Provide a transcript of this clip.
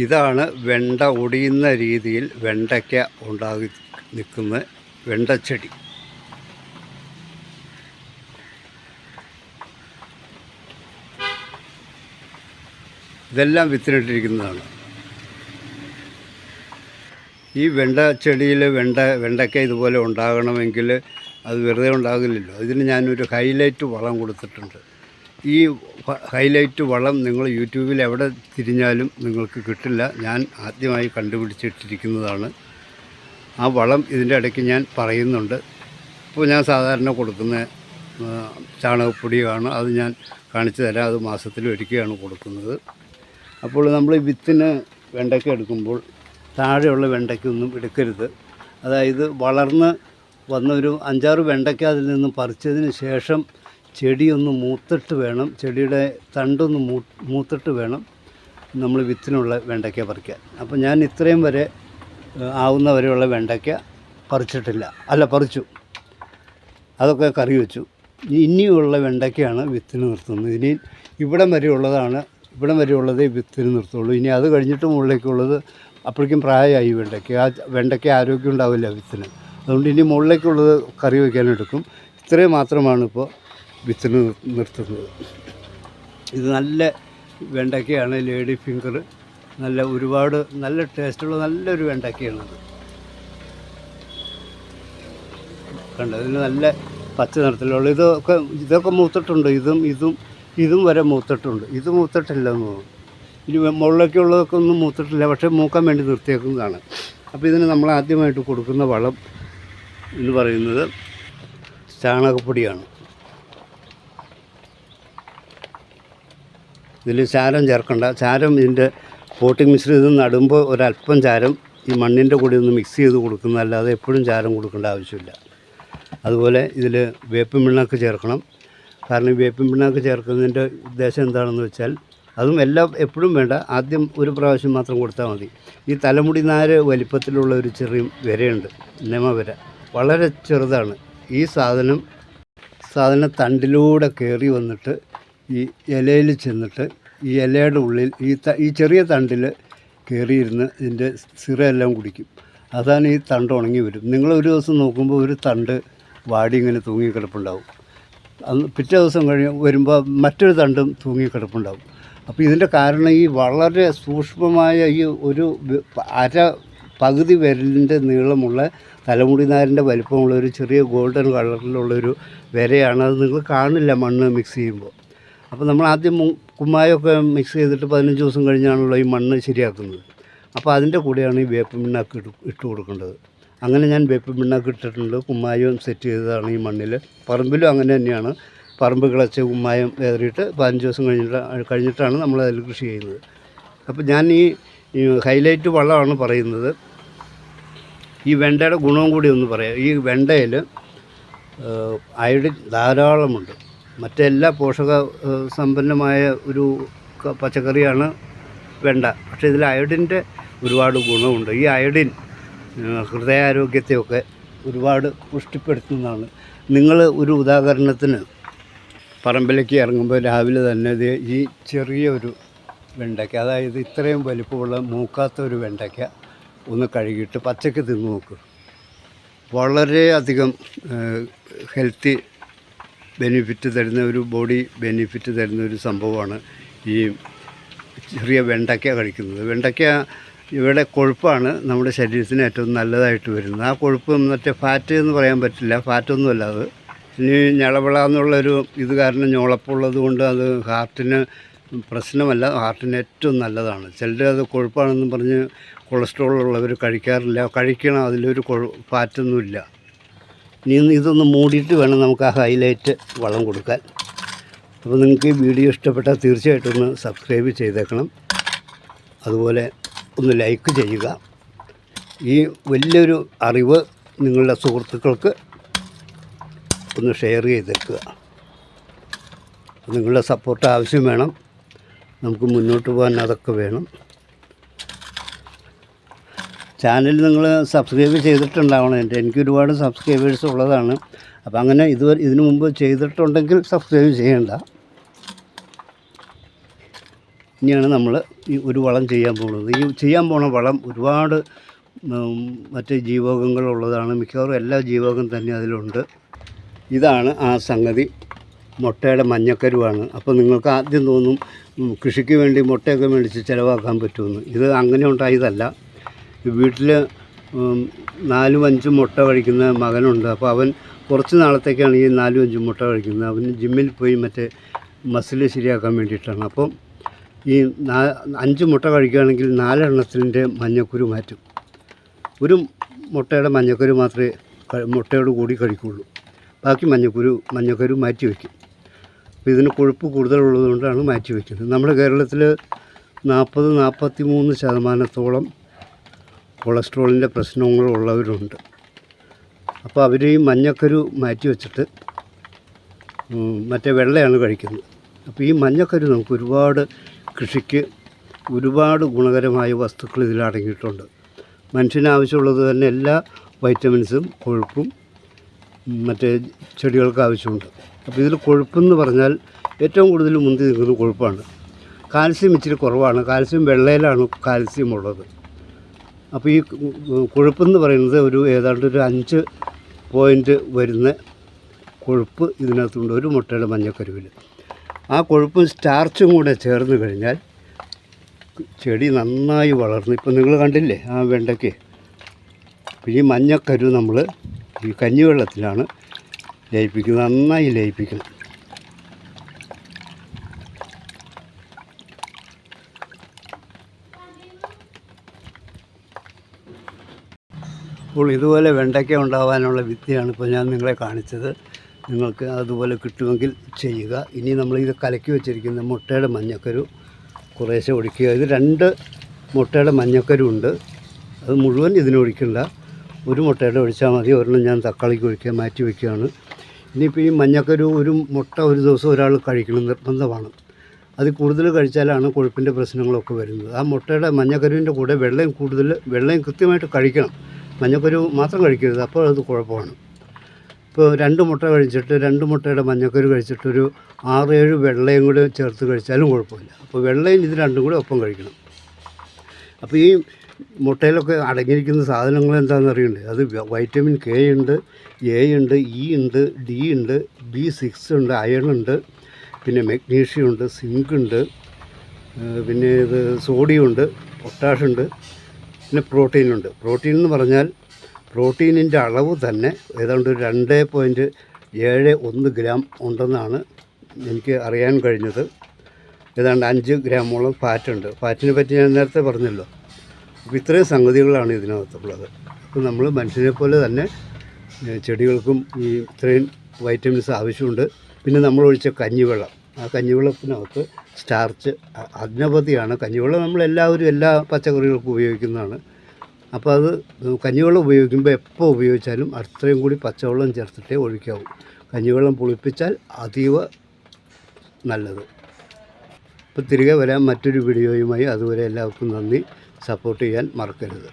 ഇതാണ് വെണ്ട ഒടിയുന്ന രീതിയിൽ വെണ്ടയ്ക്ക ഉണ്ടാകി നിൽക്കുന്ന വെണ്ടച്ചെടി. ഇതെല്ലാം വിത്തിനിട്ടിരിക്കുന്നതാണ് ഈ വെണ്ട ചെടിയിൽ വെണ്ട വെണ്ടയ്ക്ക ഇതുപോലെ ഉണ്ടാകണമെങ്കിൽ അത് വെറുതെ ഉണ്ടാകില്ലല്ലോ. അതിന് ഞാനൊരു ഹൈലൈറ്റ് വളം കൊടുത്തിട്ടുണ്ട്. ഈ ഹൈലൈറ്റ് വളം നിങ്ങൾ യൂട്യൂബിൽ എവിടെ തിരിഞ്ഞാലും നിങ്ങൾക്ക് കിട്ടില്ല. ഞാൻ ആദ്യമായി കണ്ടുപിടിച്ചിട്ടിരിക്കുന്നതാണ്. ആ വളം ഇതിന്റെ ഇടയ്ക്ക് ഞാൻ പറയുന്നുണ്ട്. ഇപ്പോൾ ഞാൻ സാധാരണ കൊടുക്കുന്ന ചാണകപ്പൊടിയാണ്. അത് ഞാൻ കാണിച്ചു തരാം. അത് മാസത്തിൽ കൊടുക്കുന്നത്. അപ്പോൾ നമ്മൾ വിത്തിന് വെണ്ടയ്ക്ക എടുക്കുമ്പോൾ താഴെയുള്ള വെണ്ടയ്ക്കൊന്നും എടുക്കരുത്. അതായത് വളർന്ന് വന്നൊരു അഞ്ചാറ് വെണ്ടയ്ക്ക അതിൽ നിന്ന് പറിച്ചതിന് ശേഷം ചെടിയൊന്ന് മൂത്തിട്ട് വേണം ചെടിയുടെ തണ്ടൊന്ന് മൂ മൂത്തിട്ട് വേണം നമ്മൾ വിത്തിനുള്ള വെണ്ടയ്ക്ക പറിക്കാൻ. അപ്പോൾ ഞാൻ ഇത്രയും വരെ ആവുന്ന വരെയുള്ള വെണ്ടയ്ക്ക പറിച്ചിട്ടില്ല. അല്ല പറിച്ചു. അതൊക്കെ കറി വെച്ചു. ഇനി ഇനിയുള്ള വെണ്ടയ്ക്കയാണ് വിത്തിന് നിർത്തുന്നത്. ഇനി ഇവിടം വരെയുള്ളതാണ് ഇവിടം വരെയുള്ളതേ വിത്തിന് നിർത്തുള്ളൂ. ഇനി അത് കഴിഞ്ഞിട്ട് മുകളിലേക്കുള്ളത് അപ്പോഴേക്കും പ്രായമായി വെണ്ടയ്ക്ക. ആ വെണ്ടയ്ക്ക ആരോഗ്യം ഉണ്ടാവില്ല വിത്തിന്. അതുകൊണ്ട് ഇനി മുകളിലേക്കുള്ളത് കറി വയ്ക്കാനെടുക്കും. ഇത്രയും മാത്രമാണ് ഇപ്പോൾ വിത്തിന് നിർ- നിർത്തുന്നത്. ഇത് നല്ല വെണ്ടയ്ക്കയാണ് ലേഡി ഫിംഗർ. നല്ല ഒരുപാട് നല്ല ടേസ്റ്റുള്ള നല്ലൊരു വെണ്ടയ്ക്കയാണത് കണ്ടോ? ഇതിന് നല്ല പച്ച നിറത്തിലുള്ള ഇതൊക്കെ ഇതൊക്കെ മൂത്തിട്ടുണ്ട്. ഇതും ഇതും ഇതും വരെ മൂത്തിട്ടുണ്ട്. ഇത് മൂത്തിട്ടില്ല എന്ന് തോന്നുന്നു. ഇനി മുകളിലേക്കുള്ളതൊക്കെ ഒന്നും മൂത്തിട്ടില്ല. പക്ഷേ മൂക്കാൻ വേണ്ടി നിർത്തിയേക്കുന്നതാണ്. അപ്പോൾ ഇതിന് നമ്മൾ ആദ്യമായിട്ട് കൊടുക്കുന്ന വളം എന്ന് പറയുന്നത് ചാണകപ്പൊടിയാണ്. ഇതിൽ ചാരം ചേർക്കണ്ട. ചാരം ഇതിന്റെ പോട്ടിംഗ് മിശ്രിതം നടുമ്പോൾ ഒരല്പം ചാരം ഈ മണ്ണിന്റെ കൂടെ ഒന്ന് മിക്സ് ചെയ്ത് കൊടുക്കുന്നതല്ലാതെ എപ്പോഴും ചാരം കൊടുക്കേണ്ട ആവശ്യമില്ല. അതുപോലെ ഇതിൽ വേപ്പിൻ പിണ്ണാക്ക് ചേർക്കണം. കാരണം വേപ്പിൻ പിണ്ണാക്ക് ചേർക്കുന്നതിന്റെ ഉദ്ദേശം എന്താണെന്ന് വെച്ചാൽ അതും എല്ലാം എപ്പോഴും വേണ്ട. ആദ്യം ഒരു പ്രാവശ്യം മാത്രം കൊടുത്താൽ മതി. ഈ തലമുടി നാര് വലിപ്പത്തിലുള്ള ഒരു ചെറിയ വിരയുണ്ട് നെമവിര വളരെ ചെറുതാണ്. ഈ സാധനം സാധനം തണ്ടിലൂടെ കയറി വന്നിട്ട് ഈ ഇലയിൽ ചെന്നിട്ട് ഈ ഇലയുടെ ഉള്ളിൽ ഈ ത ഈ ചെറിയ തണ്ടിൽ കയറിയിരുന്ന് ഇതിന്റെ സിറയെല്ലാം കുടിക്കും. അതാണ് ഈ തണ്ട് ഉണങ്ങി വരും. നിങ്ങൾ ഒരു ദിവസം നോക്കുമ്പോൾ ഒരു തണ്ട് വാടി ഇങ്ങനെ തൂങ്ങിക്കിടപ്പുണ്ടാവും. അന്ന് പിറ്റേ ദിവസം കഴിഞ്ഞ് വരുമ്പോൾ മറ്റൊരു തണ്ടും തൂങ്ങിക്കിടപ്പുണ്ടാവും. അപ്പോൾ ഇതിന്റെ കാരണം ഈ വളരെ സൂക്ഷ്മമായ ഈ ഒരു അര പകുതി വിരലിന്റെ നീളമുള്ള തലമുടി നാരിന്റെ വലിപ്പമുള്ള ഒരു ചെറിയ ഗോൾഡൻ കളറിലുള്ളൊരു വിരയാണ്. അത് നിങ്ങൾ കാണില്ല മണ്ണ് മിക്സ് ചെയ്യുമ്പോൾ. അപ്പോൾ നമ്മൾ ആദ്യം കുമ്മായമൊക്കെ മിക്സ് ചെയ്തിട്ട് പതിനഞ്ച് ദിവസം കഴിഞ്ഞാണല്ലോ ഈ മണ്ണ് ശരിയാക്കുന്നത്. അപ്പോൾ അതിന്റെ കൂടെയാണ് ഈ വേപ്പ് പിണ്ണാക്ക് ഇട്ട് ഇട്ട് കൊടുക്കേണ്ടത്. അങ്ങനെ ഞാൻ വേപ്പ് പിണ്ണാക്ക് ഇട്ടിട്ടുണ്ട്. കുമ്മായം സെറ്റ് ചെയ്തതാണ് ഈ മണ്ണിൽ. പറമ്പിലും അങ്ങനെ തന്നെയാണ്. പറമ്പ് കിളച്ച് കുമ്മായം ഏറിയിട്ട് പതിനഞ്ച് ദിവസം കഴിഞ്ഞിട്ട് കഴിഞ്ഞിട്ടാണ് നമ്മൾ അതിൽ കൃഷി ചെയ്യുന്നത്. അപ്പോൾ ഞാൻ ഈ ഈ ഹൈലൈറ്റ് വളമാണ് പറയുന്നത്. ഈ വെണ്ടയുടെ ഗുണവും കൂടി ഒന്ന് പറയാം. ഈ വെണ്ടയിൽ അയഡിൻ ധാരാളമുണ്ട്. മറ്റെല്ലാ പോഷക സമ്പന്നമായ ഒരു പച്ചക്കറിയാണ് വെണ്ട. പക്ഷേ ഇതിൽ അയോഡിന്റെ ഒരുപാട് ഗുണമുണ്ട്. ഈ അയോഡിൻ ഹൃദയാരോഗ്യത്തെയൊക്കെ ഒരുപാട് പുഷ്ടിപ്പെടുത്തുന്നതാണ്. നിങ്ങൾ ഒരു ഉദാഹരണത്തിന് പറമ്പിലേക്ക് ഇറങ്ങുമ്പോൾ രാവിലെ തന്നെ ഈ ചെറിയൊരു വെണ്ടയ്ക്ക അതായത് ഇത്രയും വലിപ്പമുള്ള മൂക്കാത്ത ഒരു വെണ്ടയ്ക്ക ഒന്ന് കഴുകിയിട്ട് പച്ചക്ക് തിന്നു നോക്ക് വളരെയധികം ഹെൽത്തി ബെനിഫിറ്റ് തരുന്ന ഒരു ബോഡി ബെനിഫിറ്റ് തരുന്ന ഒരു സംഭവമാണ് ഈ ചെറിയ വെണ്ടയ്ക്ക കഴിക്കുന്നത്. വെണ്ടയ്ക്ക ഇവിടെ കൊഴുപ്പാണ്. നമ്മുടെ ശരീരത്തിന് ഏറ്റവും നല്ലതായിട്ട് വരുന്നത്. ആ കൊഴുപ്പ് മറ്റേ ഫാറ്റ് എന്ന് പറയാൻ പറ്റില്ല. ഫാറ്റൊന്നുമല്ല അത്. ഇനി ഞളവിള എന്നുള്ളൊരു ഇത് കാരണം ഞോളപ്പുള്ളത് കൊണ്ട് അത് ഹാർട്ടിന് പ്രശ്നമല്ല. ഹാർട്ടിന് ഏറ്റവും നല്ലതാണ്. ചിലർ അത് കൊഴുപ്പാണെന്ന് പറഞ്ഞ് കൊളസ്ട്രോൾ ഉള്ളവർ കഴിക്കാറില്ല. കഴിക്കണം. അതിലൊരു കൊഴു ഫാറ്റൊന്നുമില്ല ഇനി ഇതൊന്ന് മൂടിയിട്ട് വേണം നമുക്ക് ആ ഹൈലൈറ്റ് വളം കൊടുക്കാൻ. അപ്പോൾ നിങ്ങൾക്ക് ഈ വീഡിയോ ഇഷ്ടപ്പെട്ടാൽ തീർച്ചയായിട്ടും ഒന്ന് സബ്സ്ക്രൈബ് ചെയ്തേക്കണം. അതുപോലെ ഒന്ന് ലൈക്ക് ചെയ്യുക. ഈ വലിയൊരു അറിവ് നിങ്ങളുടെ സുഹൃത്തുക്കൾക്ക് ഒന്ന് ഷെയർ ചെയ്തേക്കുക. നിങ്ങളുടെ സപ്പോർട്ട് ആവശ്യം വേണം. നമുക്ക് മുന്നോട്ട് പോകാൻ അതൊക്കെ വേണം. ചാനൽ നിങ്ങൾ സബ്സ്ക്രൈബ് ചെയ്തിട്ടുണ്ടാവണം എന്റെ. എനിക്ക് ഒരുപാട് സബ്സ്ക്രൈബേഴ്സ് ഉള്ളതാണ്. അപ്പോൾ അങ്ങനെ ഇതുവരെ ഇതിനു മുമ്പ് ചെയ്തിട്ടുണ്ടെങ്കിൽ സബ്സ്ക്രൈബ് ചെയ്യേണ്ട. ഇനിയാണ് നമ്മൾ ഈ ഒരു വളം ചെയ്യാൻ പോകുന്നത്. ഈ ചെയ്യാൻ പോണ വളം ഒരുപാട് മറ്റ് ജീവകങ്ങളുള്ളതാണ് മിക്കവാറും എല്ലാ ജീവകം തന്നെ അതിലുണ്ട്. ഇതാണ് ആ സംഗതി. മുട്ടയുടെ മഞ്ഞക്കരുവാണ്. അപ്പോൾ നിങ്ങൾക്ക് ആദ്യം തോന്നും കൃഷിക്ക് വേണ്ടി മുട്ടയൊക്കെ മേടിച്ച് ചിലവാക്കാൻ പറ്റുമെന്ന്. ഇത് അങ്ങനെ ഉണ്ടായതല്ല. വീട്ടിൽ നാലും അഞ്ചും മുട്ട കഴിക്കുന്ന മകനുണ്ട്. അപ്പോൾ അവൻ കുറച്ച് നാളത്തേക്കാണ് ഈ നാലും അഞ്ചും മുട്ട കഴിക്കുന്നത്. അവന് ജിമ്മിൽ പോയി മറ്റേ മസിൽ ശരിയാക്കാൻ വേണ്ടിയിട്ടാണ്. അപ്പം ഈ നാ അഞ്ച് മുട്ട കഴിക്കുകയാണെങ്കിൽ നാലെണ്ണത്തിന്റെ മഞ്ഞക്കുരു മാറ്റും. ഒരു മുട്ടയുടെ മഞ്ഞക്കുരു മാത്രമേ മുട്ടയോട് കൂടി കഴിക്കുള്ളൂ ബാക്കി മഞ്ഞക്കുരു മഞ്ഞക്കരു മാറ്റി വയ്ക്കും. അപ്പോൾ ഇതിന് കൊഴുപ്പ് കൂടുതലുള്ളതുകൊണ്ടാണ് മാറ്റി വയ്ക്കുന്നത്. നമ്മുടെ കേരളത്തിൽ നാൽപ്പത് നാൽപ്പത്തി മൂന്ന് ശതമാനത്തോളം കൊളസ്ട്രോളിന്റെ പ്രശ്നങ്ങളുള്ളവരുണ്ട് അപ്പോൾ അവർ ഈ മഞ്ഞക്കരു മാറ്റി വെച്ചിട്ട് മറ്റേ വെള്ളയാണ് കഴിക്കുന്നത്. അപ്പോൾ ഈ മഞ്ഞക്കരു നമുക്ക് ഒരുപാട് കൃഷിക്ക് ഒരുപാട് ഗുണകരമായ വസ്തുക്കൾ ഇതിൽ അടങ്ങിയിട്ടുണ്ട്. മനുഷ്യന് ആവശ്യമുള്ളത് തന്നെ എല്ലാ വൈറ്റമിൻസും കൊഴുപ്പും മറ്റേ ചെടികൾക്ക് ആവശ്യമുണ്ട്. അപ്പോൾ ഇതിൽ കൊഴുപ്പെന്ന് പറഞ്ഞാൽ ഏറ്റവും കൂടുതൽ മുന്തി നിൽക്കുന്നത് കൊഴുപ്പാണ്. കാൽസ്യം ഇച്ചിരി കുറവാണ്. കാൽസ്യം വെള്ളയിലാണ് കാൽസ്യം ഉള്ളത്. അപ്പോൾ ഈ കൊഴുപ്പെന്ന് പറയുന്നത് ഒരു ഏതാണ്ട് ഒരു അഞ്ച് പോയിന്റ് വരുന്ന കൊഴുപ്പ് ഇതിനകത്തുണ്ട്. ഒരു മുട്ടയുടെ മഞ്ഞക്കരുവിൽ ആ കൊഴുപ്പും സ്റ്റാർച്ചും കൂടെ ചേർന്ന് കഴിഞ്ഞാൽ ചെടി നന്നായി വളർന്നു ഇപ്പം നിങ്ങൾ കണ്ടില്ലേ ആ വെണ്ടയ്ക്ക്? ഈ മഞ്ഞക്കരു നമ്മൾ ഈ കഞ്ഞിവെള്ളത്തിലാണ് ലയിപ്പിക്കുന്നത് നന്നായി ലയിപ്പിക്കണം. അപ്പോൾ ഇതുപോലെ വെണ്ടയ്ക്ക ഉണ്ടാവാനുള്ള വിദ്യയാണ് ഇപ്പോൾ ഞാൻ നിങ്ങളെ കാണിച്ചത്. നിങ്ങൾക്ക് അതുപോലെ കിട്ടുമെങ്കിൽ ചെയ്യുക. ഇനി നമ്മൾ ഇത് കലക്കി വെച്ചിരിക്കുന്ന മുട്ടയുടെ മഞ്ഞക്കരു കുറേശ്ശെ ഒഴിക്കുക. ഇത് രണ്ട് മുട്ടയുടെ മഞ്ഞക്കരു ഉണ്ട്. അത് മുഴുവൻ ഇതിനൊഴിക്കണ്ട. ഒരു മുട്ടയുടെ ഒഴിച്ചാൽ മതി. ഒരെണ്ണം ഞാൻ തക്കാളിക്ക് ഒഴിക്കുക മാറ്റി വയ്ക്കുകയാണ് ഇനിയിപ്പോൾ ഈ മഞ്ഞക്കരു ഒരു മുട്ട ഒരു ദിവസം ഒരാൾ കഴിക്കണം നിർബന്ധമാണ്. അത് കൂടുതൽ കഴിച്ചാലാണ് കൊഴുപ്പിന്റെ പ്രശ്നങ്ങളൊക്കെ വരുന്നത്. ആ മുട്ടയുടെ മഞ്ഞക്കരുവിന്റെ കൂടെ വെള്ളയും കൂടുതൽ വെള്ളയും കൃത്യമായിട്ട് കഴിക്കണം. മഞ്ഞക്കരു മാത്രം കഴിക്കരുത്. അപ്പോൾ അത് കുഴപ്പമാണ്. ഇപ്പോൾ രണ്ട് മുട്ട കഴിച്ചിട്ട് രണ്ട് മുട്ടയുടെ മഞ്ഞക്കരു കഴിച്ചിട്ടൊരു ആറ് ഏഴ് വെള്ളയും കൂടെ ചേർത്ത് കഴിച്ചാലും കുഴപ്പമില്ല. അപ്പോൾ വെള്ളയും ഇത് രണ്ടും കൂടെ ഒപ്പം കഴിക്കണം. അപ്പോൾ ഈ മുട്ടയിലൊക്കെ അടങ്ങിയിരിക്കുന്ന സാധനങ്ങൾ എന്താണെന്ന് അറിയണ്ടേ? അത് വൈറ്റമിൻ കെ ഉണ്ട് എ ഉണ്ട് ഇ ഉണ്ട് ഡി ഉണ്ട് ബി സിക്സ് ഉണ്ട് അയൺ ഉണ്ട് പിന്നെ മെഗ്നീഷ്യം ഉണ്ട് സിങ്ക് ഉണ്ട് പിന്നെ ഇത് സോഡിയം ഉണ്ട് പൊട്ടാഷ് ഉണ്ട് പിന്നെ പ്രോട്ടീനുണ്ട്. പ്രോട്ടീൻ എന്ന് പറഞ്ഞാൽ പ്രോട്ടീനിന്റെ അളവ് തന്നെ ഏതാണ്ട് രണ്ട് പോയിന്റ് ഏഴ് ഒന്ന് ഗ്രാം ഉണ്ടെന്നാണ് എനിക്ക് അറിയാൻ കഴിഞ്ഞത്. ഏതാണ്ട് അഞ്ച് ഗ്രാമോളം ഫാറ്റുണ്ട് ഫാറ്റിനെ പറ്റി ഞാൻ നേരത്തെ പറഞ്ഞല്ലോ. അപ്പോൾ ഇത്രയും സംഗതികളാണ് ഇതിനകത്തുള്ളത്. അപ്പോൾ നമ്മൾ മനുഷ്യനെ പോലെ തന്നെ ചെടികൾക്കും ഈ ഇത്രയും വൈറ്റമിൻസ് ആവശ്യമുണ്ട്. പിന്നെ നമ്മൾ ഒഴിച്ച കഞ്ഞിവെള്ളം. ആ കഞ്ഞിവെള്ളത്തിനകത്ത് സ്റ്റാർച്ച് അജ്ഞപതിയാണ് കഞ്ഞിവെള്ളം നമ്മൾ എല്ലാവരും എല്ലാ പച്ചക്കറികൾക്കും ഉപയോഗിക്കുന്നതാണ്. അപ്പോൾ അത് കഞ്ഞിവെള്ളം ഉപയോഗിക്കുമ്പോൾ എപ്പോൾ ഉപയോഗിച്ചാലും അത്രയും കൂടി പച്ചവെള്ളം ചേർത്തിട്ടേ ഒഴിക്കാവൂ. കഞ്ഞിവെള്ളം പുളിപ്പിച്ചാൽ അതീവ നല്ലത്. ഇപ്പോൾ തിരികെ വരാൻ മറ്റൊരു വീഡിയോയുമായി അതുവരെ എല്ലാവർക്കും നന്ദി. സപ്പോർട്ട് ചെയ്യാൻ മറക്കരുത്.